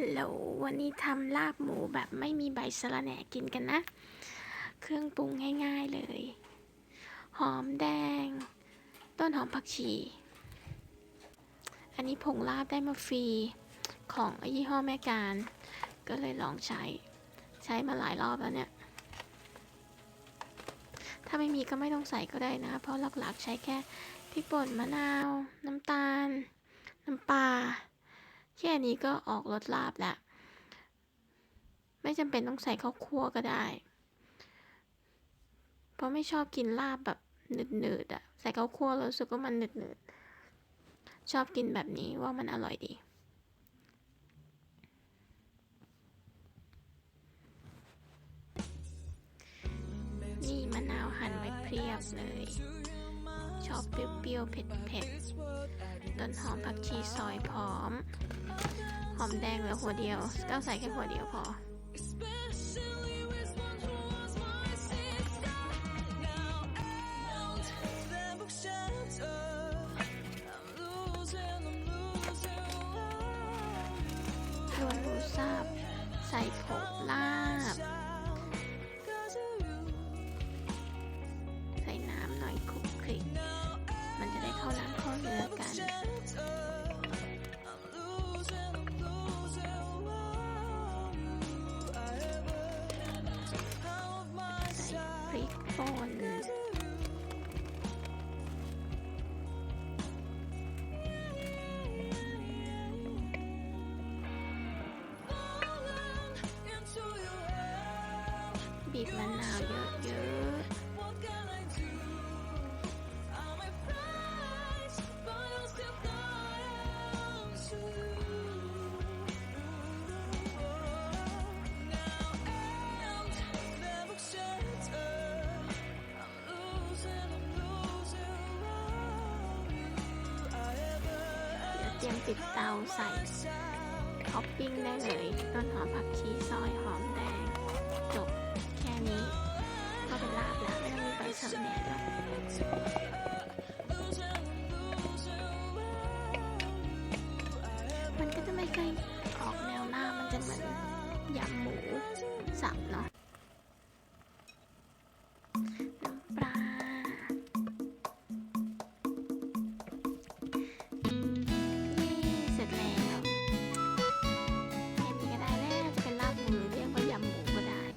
ลโหล วันนี้ทำลาบหมูแบบไม่มีใบสะระแหน่กินกันนะ เครื่องปรุงง่ายๆเลย หอมแดง ต้นหอมผักชี อันนี้ผงลาบได้มาฟรี ของยี่ห้อแม่การ ก็เลยลองใช้ ใช้มาหลายรอบแล้วเนี่ย ถ้าไม่มีก็ไม่ต้องใส่ก็ได้นะ เพราะหลักๆใช้แค่พริกป่นมะนาว น้ำตาล น้ำปลา แค่นี้ก็ออกรสลาบแล้ว ไม่จำเป็นต้องใส่ข้าวคั่วก็ได้ เพราะไม่ชอบกินลาบแบบหนืดๆอะใส่ข้าวคั่วรู้สึกว่ามันหนืดๆ ชอบกินแบบนี้ว่ามันอร่อยดีนี่มะนาวหั่นไว้เพียบเลย ชอบเปรี้ยวๆเผ็ดๆ ต้นหอมผักชีซอยพร้อม หอมแดงเหลือหัวเดียวก็ใส่แค่หัวเดียวพอรวนหมูสับใส่ผงลาบ พริกป่นบีบมะนาวเยอะๆ ยมติดเตาใส่ท็อปปิ้งได้เลย ต้นหอมผักชีซอยหอมแดง จบแค่นี้ ก็เป็นลาบแล้วไม่ต้องมีใบสำแหนแล้วมันก็จะไม่เคยออกแนวหน้ามันจะเหมือนยำหมูสับเนาะ